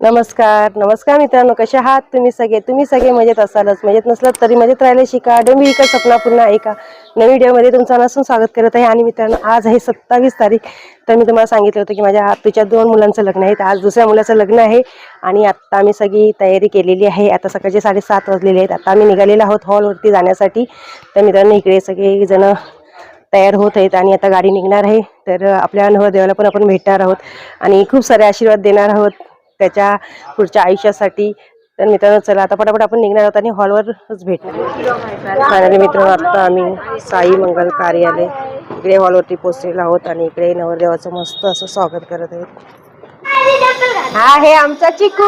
नमस्कार नमस्कार मित्रांनो कसे आहात तुम्ही सगळे? तुम्ही सगळे मजेत असालच. मजेत नसलात तरी मजेत राहिले शिका. डोंबी इकड सपना पुन्हा ऐका. नवीन व्हिडिओमध्ये तुमचं नसून स्वागत करत आहे. आणि मित्रांनो आज आहे सत्तावीस तारीख. तर मी तुम्हाला सांगितलं होतं की माझ्या तुझ्या दोन मुलांचं लग्न आहे. तर आज दुसऱ्या मुलाचं लग्न आहे. आणि आत्ता आम्ही सगळी तयारी केलेली आहे. आता सकाळचे साडेसात वाजलेले आहेत. आता आम्ही निघालेलो आहोत हॉलवरती जाण्यासाठी. तर मित्रांनो इकडे सगळेजणं तयार होत आहेत आणि आता गाडी निघणार आहे. तर आपल्या नवरदेवाला पण आपण भेटणार आहोत. आणि खूप सारे आशीर्वाद देणार आहोत. त्याच्या पुढच्या आयुष्यासाठी. तर मित्रांनो चला आता पटापट आपण निघणार आहोत आणि हॉलवरच भेटणार फायनली मित्रांनो आता आम्ही साई मंगल कार्यालय. इकडे हॉलवरती पोचलेलो आहोत आणि इकडे नवरदेवाचं मस्त असं स्वागत करत आहेत. हा हे आमचा चिकू.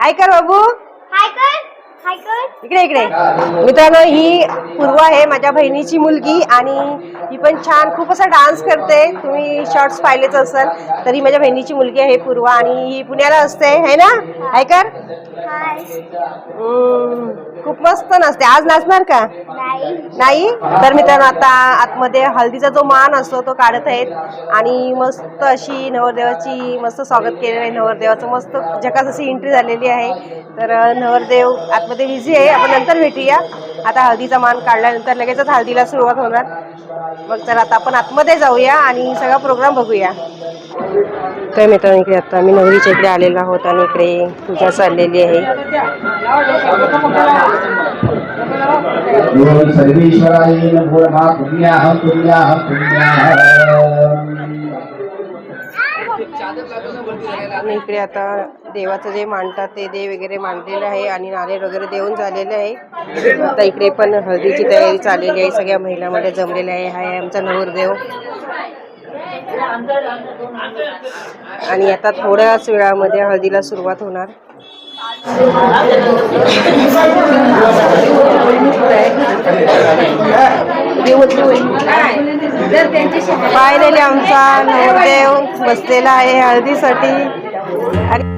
हाय कर बाबू. हाय कर हाय कर. इकडे इकडे. मित्रांनो ही पूर्व आहे माझ्या बहिणीची मुलगी आणि ही पण छान खूप असा डान्स करते. तुम्ही शॉर्ट्स पाहिलेच असाल तर ही माझ्या बहिणीची मुलगी आहे पूर्व आणि ही पुण्याला असते है ना? ऐकर हाय खूप मस्त नाचते. आज नाचणार का? नाही. नाही? तर मित्रांनो आता आतमध्ये हळदीचा जो मान असतो तो काढत आहेत. आणि मस्त अशी नवरदेवाची मस्त स्वागत केलेलं आहे. नवरदेवाचं मस्त झकास अशी एंट्री झालेली आहे. तर नवरदेव आतमध्ये बिझी आहे आपण नंतर भेटूया. आता हळदीचा मान काढल्यानंतर लगेचच हळदीला सुरुवात होणार. मग चला आता आपण आतमध्ये जाऊया आणि सगळा प्रोग्राम बघूया. तर मित्रांनो इकडे आता मी नवरीच्या इकडे आलेलो आहोत आणि इकडे पूजा चाललेली आहे. आणि इकडे आता देवाचं जे मांडतात ते देव वगैरे मांडलेलं आहे आणि नारळ वगैरे देऊन झालेलं आहे. आता इकडे पण हळदीची तयारी चाललेली आहे. सगळ्या महिलांमध्ये जमलेल्या आहे. हा आहे आमचा नवरदेव. आणि आता थोड्याच वेळामध्ये हळदीला सुरुवात होणार. पाहिलेले आमचा नवरदेव बसलेला आहे हळदीसाठी. आणि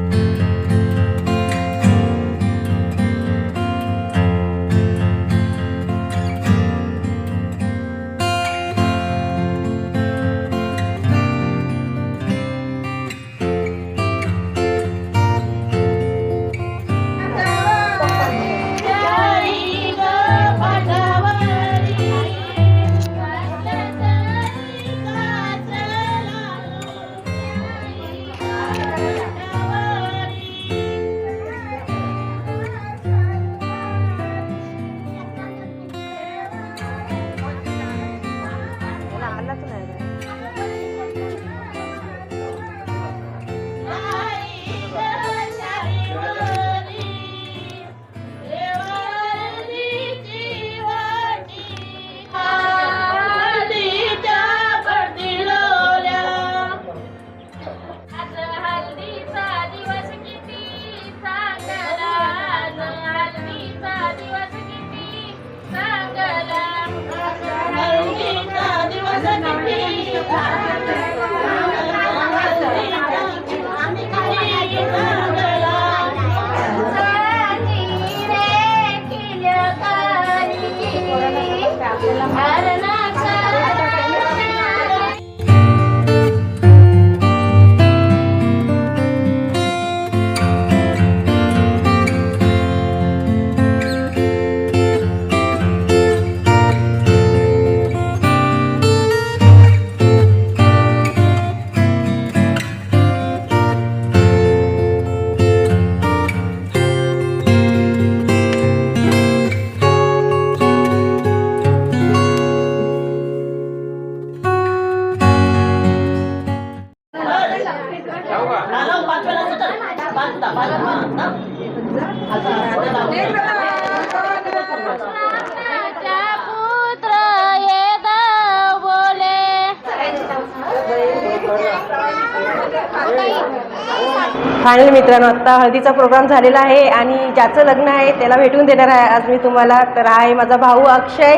फायनल मित्रांनो आत्ता हळदीचा प्रोग्राम झालेला आहे आणि ज्याचं लग्न आहे त्याला भेटून देणार आहे आज मी तुम्हाला. तर हा आहे माझा भाऊ अक्षय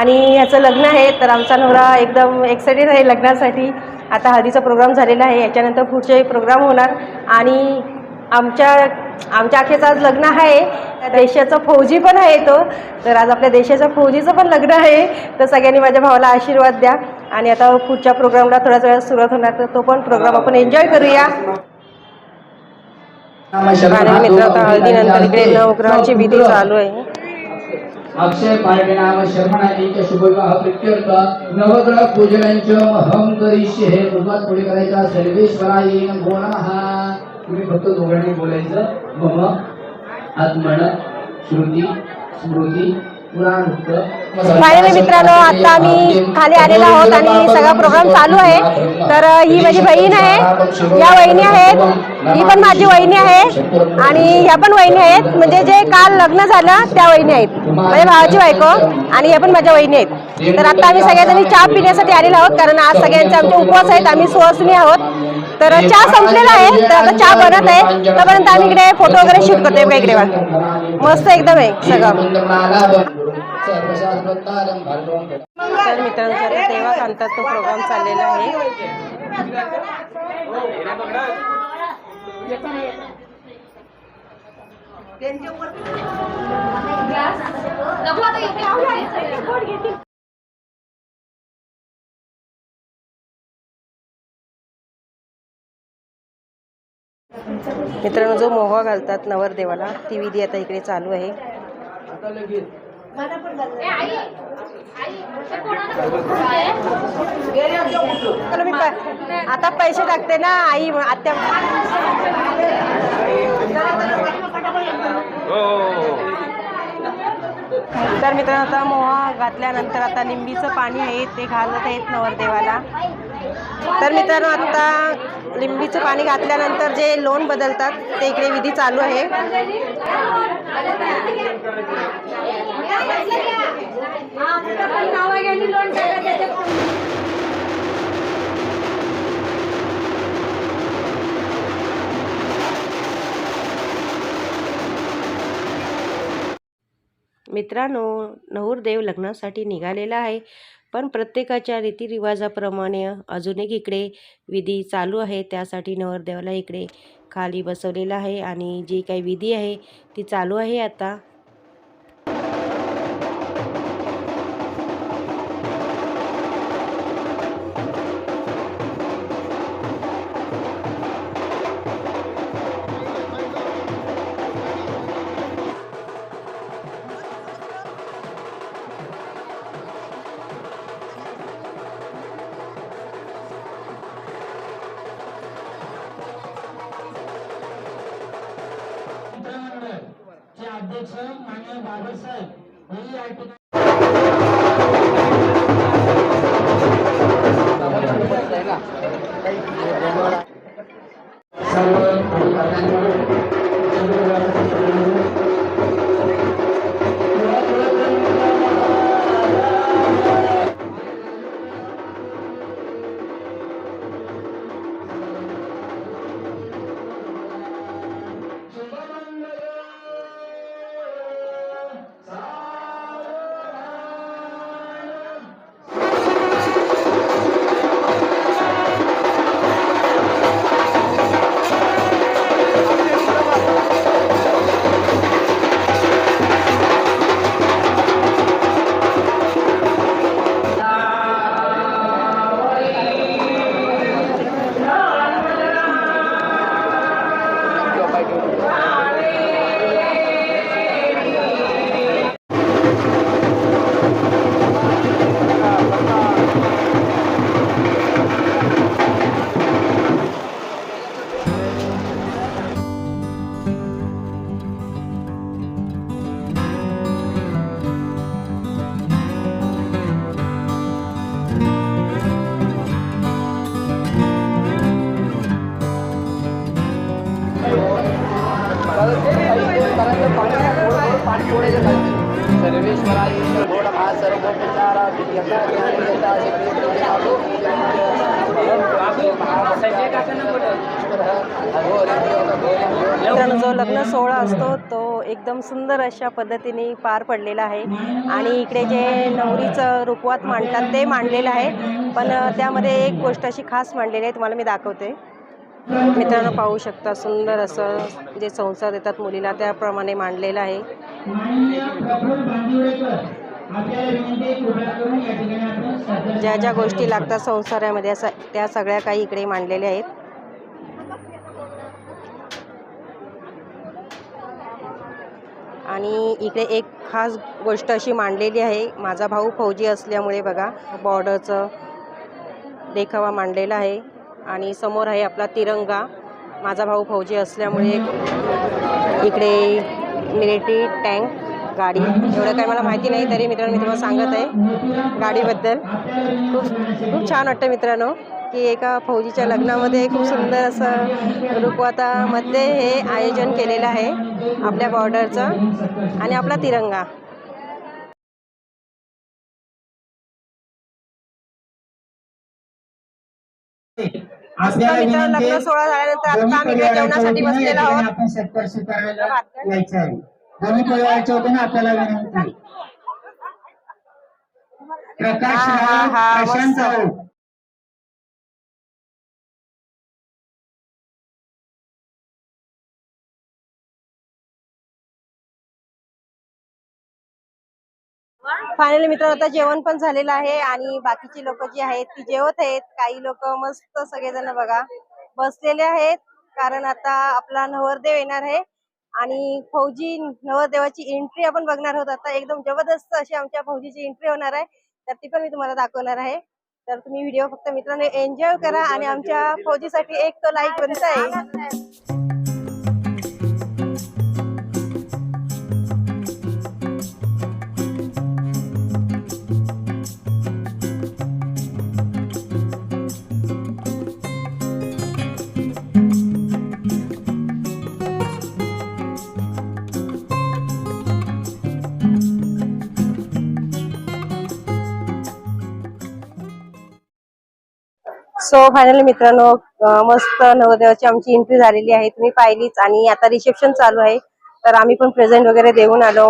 आणि ह्याचं लग्न आहे. तर आमचा नवरा एकदम एक्साइटेड आहे लग्नासाठी. आता हळदीचा प्रोग्राम झालेला आहे. याच्यानंतर पुढचे प्रोग्राम होणार. आणि आमच्या आमच्या अखेरचं आज लग्न आहे. देशाचा फौजी पण आहे तो. तर आज आपल्या देशाच्या फौजीचं पण लग्न आहे. तर सगळ्यांनी माझ्या भावाला आशीर्वाद द्या. आणि आता पुढच्या प्रोग्रामला थोड्याच वेळात सुरुवात होणार तर तो पण प्रोग्राम आपण एन्जॉय करूया. आणि मित्र आता हळदीनंतर इकडे नवग्रहाची विधी चालू आहे. अक्षय नाम शर्मणा यांच्या शुभविवाह प्रित्यर्थ. नवग्रह पूजनांचं हम करिष्य हे पुढे करायचा नमः तुम्ही फक्त दोघांनी बोलायचं मम आत्मन श्रुती स्मृती फायनली मित्रांनो आता आम्ही खाली आलेलो आहोत आणि सगळा प्रोग्राम चालू आहे. तर ही माझी बहीण आहे. या वहिनी आहेत. ही पण माझी वहिनी आहे आणि ह्या पण वहिनी आहेत. म्हणजे जे काल लग्न झालं त्या वहिनी आहेत. माझ्या भावाची बायको आणि ह्या पण माझ्या वहिनी आहेत. तर आता आम्ही सगळ्याजणी चहा पिण्यासाठी आलेलो आहोत कारण आज सगळ्यांचे आमचे उपवास आहेत. आम्ही सुवासिनी आहोत. तर चहा संपलेला आहे. तर आता चहा बनत आहे. तोपर्यंत आम्ही इकडे फोटो वगैरे शूट करतोय बघा मस्त एकदम आहे सगळं. तर तेव्हा कांतात तो प्रोग्राम चाललेला आहे. मित्रांनो जो मोहवा घालतात नवरदेवाला ती विधी आता इकडे चालू आहे. मी आता पैसे टाकते ना आई आत्या तर मित्रांनो आता मोहा घातल्यानंतर आता लिंबीचं पाणी आहे ते घालत आहेत नवरदेवाला. तर मित्रांनो आता लिंबीचं पाणी घातल्यानंतर जे लोन बदलतात ते इकडे विधी चालू आहे. मित्रांनो नवरदेव लग्नासाठी निघालेला आहे. पण प्रत्येकाच्या रीतिरिवाजाप्रमाणे अजून एक इकडे विधी चालू आहे. त्यासाठी नवरदेवाला इकडे खाली बसवलेलं आहे आणि जी काही विधी आहे ती चालू आहे आता. चे अध्यक्ष माननीय बाबासाहेब हे या ठिकाणी मित्रांनो जो लग्न सोहळा असतो तो एकदम सुंदर अशा पद्धतीने पार पडलेला आहे. आणि इकडे जे नवरीचं रूपवात मांडतात ते मांडलेलं आहे. पण त्यामध्ये एक गोष्ट अशी खास मांडलेली आहे तुम्हाला मी दाखवते. मित्रांनो पाहू शकता सुंदर असं जे संसार देतात मुलीला त्याप्रमाणे मांडलेलं आहे. ज्या ज्या गोष्टी लागतात संसारामध्ये असं त्या सगळ्या काही इकडे मांडलेल्या आहेत. आणि इकडे एक खास गोष्ट अशी मांडलेली आहे. माझा भाऊ फौजी असल्यामुळे बघा बॉर्डरचं देखावा मांडलेला आहे. आणि समोर आहे आपला तिरंगा. माझा भाऊ फौजी असल्यामुळे इकडे मिलिटरी टँक गाडी. एवढं काही मला माहिती नाही तरी मित्रांनो मी तुम्हाला सांगत आहे गाडीबद्दल. खूप खूप छान वाटतं मित्रांनो की एका फौजीच्या लग्नामध्ये खूप सुंदर असं रुपवातामध्ये हे आयोजन केलेलं आहे आपल्या बॉर्डरचं आणि आपला तिरंगा. लग्न सोहळा झाल्यानंतर आता आम्ही जेवणासाठी बसलेलो आहोत. आपण सत्कार स्वीकारायला यायचं आहे. दोन्ही परिवाराच्या वतीनं आपल्याला विनंती. प्रकाश हा, हा, हा, प्रशांत मस्त. राऊत. फायनली मित्रांनो आता जेवण पण झालेलं आहे आणि बाकीची लोक जी आहेत ती जेवत आहेत. काही लोक मस्त सगळेजण बघा बसलेले आहेत कारण आता आपला नवरदेव येणार आहे. आणि फौजी नवरदेवाची एंट्री आपण बघणार आहोत. आता एकदम जबरदस्त अशी आमच्या फौजीची एंट्री होणार आहे. तर ती पण मी तुम्हाला दाखवणार आहे. तर तुम्ही व्हिडिओ फक्त मित्रांनो एन्जॉय करा आणि आमच्या फौजीसाठी एक तो लाईक बनत आहे. सो फायनली मित्रांनो मस्त नवदेवाची आमची एंट्री झालेली आहे. तुम्ही पाहिलीच आणि आता रिसेप्शन चालू आहे. तर आम्ही पण प्रेझेंट वगैरे देऊन आलो.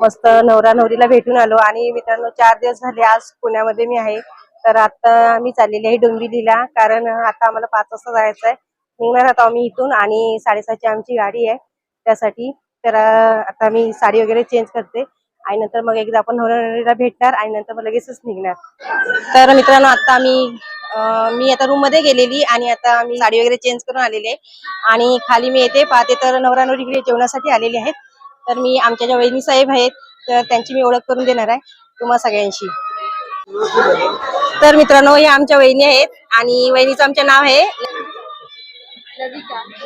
मस्त नवरा नवरीला भेटून आलो. आणि मित्रांनो चार दिवस झाले आज पुण्यामध्ये मी आहे. तर आता मी चाललेली आहे डोंबिवलीला. कारण आता आम्हाला पाच वाजता जायचं आहे. निघणार आता आम्ही इथून आणि साडेसातची आमची गाडी आहे त्यासाठी. तर आता मी साडी वगैरे चेंज करते. आणि नंतर मग एकदा आपण नवरा नवरीला भेटणार आणि नंतर मग लगेचच निघणार. तर मित्रांनो आता आम्ही मी आता रूममध्ये गेलेली आणि आता मी साडी वगैरे चेंज करून आलेली आहे. आणि खाली मी येते पाहते तर नवरा नवरी इकडे जेवणासाठी आलेले आहेत. तर मी आमच्या ज्या वहिनी साहेब आहेत तर त्यांची मी ओळख करून देणार आहे तुम्हा सगळ्यांशी. तर मित्रांनो हे आमच्या वहिनी आहेत आणि वहिनीचं आमचं नाव आहे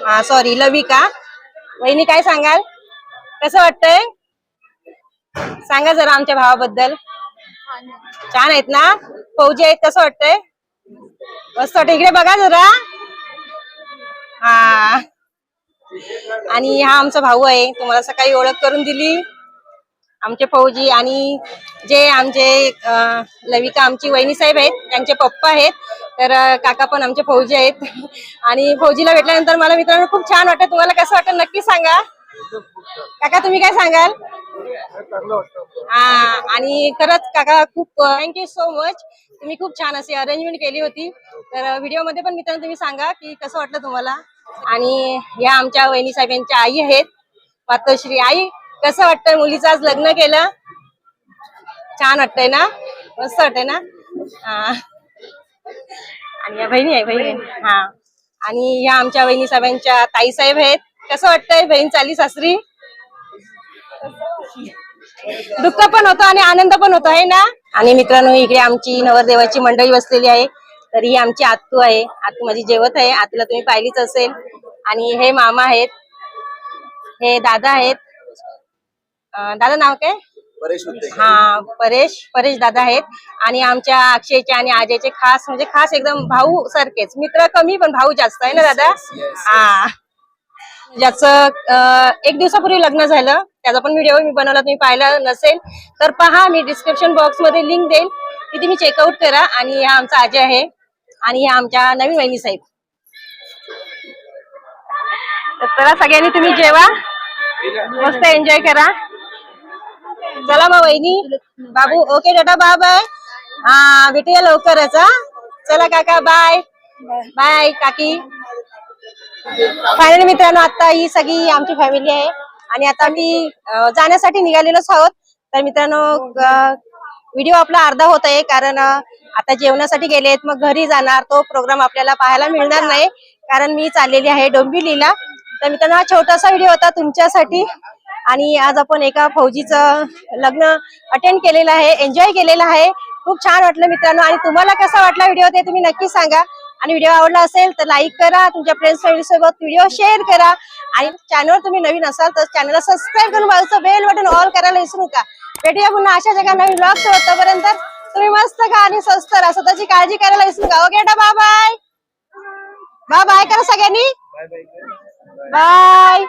हा सॉरी लविका. वहिनी काय सांगाल? कसं वाटतंय? सांगा जरा आमच्या भावाबद्दल. छान आहेत ना? फौजी आहेत कसं वाटतंय? मस्त वाटत इकडे बघा जरा. हा. आणि हा आमचा भाऊ आहे. तुम्हाला सकाळी ओळख करून दिली. आमचे फौजी आणि जे आमचे लविका आमची वहिनी साहेब आहेत त्यांचे पप्पा आहेत. तर काका पण आमचे फौजी आहेत. आणि फौजीला भेटल्यानंतर मला मित्रांनो खूप छान वाटतं. तुम्हाला कसं वाटतं नक्की सांगा. काका तुम्ही काय सांगाल? हा आणि खरंच काका खूप थँक्यू सो मच तुम्ही खूप छान अशी अरेंजमेंट केली होती. तर व्हिडिओमध्ये पण मित्रांनो तुम्ही सांगा की कसं वाटलं तुम्हाला? आणि या आमच्या वहिनी साहेबांच्या आई आहेत मातोश्री आई. कसं वाटतंय मुलीचं आज लग्न केलं? छान वाटतंय ना? मस्त वाटतंय ना? हा. आणि या बहिणी आहे बहिणी. हा. आणि या आमच्या वहिनी साहेबांच्या ताई साहेब आहेत. कसं वाटतंय बहीण चाली सासरी? दुःख पण होतं आणि आनंद पण होतो आहे ना? आणि मित्रांनो इकडे आमची नवरदेवाची मंडळी बसलेली आहे. तर ही आमची आत्तू आहे. आत्तू माझी जेवत आहे. आत्तूला तुम्ही पाहिलीच असेल. आणि हे मामा आहेत. हे दादा आहेत. दादा नाव काय? हा परेश. परेश दादा आहेत. आणि आमच्या अक्षयचे आणि आजयचे खास म्हणजे खास एकदम भाऊ सारखेच. मित्र कमी पण भाऊ जास्त आहे ना दादा? हा. ज्याचं एक दिवसापूर्वी लग्न झालं त्याचा पण व्हिडिओ मी बनवला तुम्ही पाहिला नसेल तर पहा मी डिस्क्रिप्शन बॉक्समध्ये लिंक देईल. ती तुम्ही चेकआउट करा आणि हा आमचा अजय आहे आणि ह्या आमच्या नवीन वहिनी साहेब. तर सगळ्यांनी तुम्ही जेवा. मस्त एन्जॉय करा. चला मग वहिनी. बाबू ओके टाटा बाय बाय हा भेटूया लवकरच चला काका बाय बाय काकी. फायनली मित्रांनो आता ही सगळी आमची फॅमिली आहे. आणि आता मी जाण्यासाठी निघालेलोच आहोत. तर मित्रांनो व्हिडिओ आपला अर्धा होत आहे कारण आता जेवणासाठी गेलेत मग घरी जाणार तो प्रोग्राम आपल्याला पाहायला मिळणार नाही. कारण मी चाललेली आहे डोंबिवलीला. तर मित्रांनो हा छोटासा व्हिडिओ होता तुमच्यासाठी. आणि आज आपण एका फौजीचं लग्न अटेंड केलेलं आहे एन्जॉय केलेलं आहे. खूप छान वाटलं मित्रांनो. आणि तुम्हाला कसा वाटला व्हिडिओ ते तुम्ही नक्की सांगा. आणि व्हिडिओ आवडला असेल तर लाईक करा तुमच्या फ्रेंड्स फॅमिली सोबत व्हिडिओ शेअर करा. आणि चॅनलवर तुम्ही नवीन असाल तर चॅनलला सबस्क्राईब करून बाजूचं बेल बटन ऑल करायला विसरू नका. भेटूया पुन्हा अशा जगा नवीन ब्लॉग सोबत. तोपर्यंत तुम्ही मस्त खा आणि स्वस्त राहा. स्वतःची काळजी करायला विसरू नका. Okay bye bye bye bye करा सगळ्यांनी. बाय.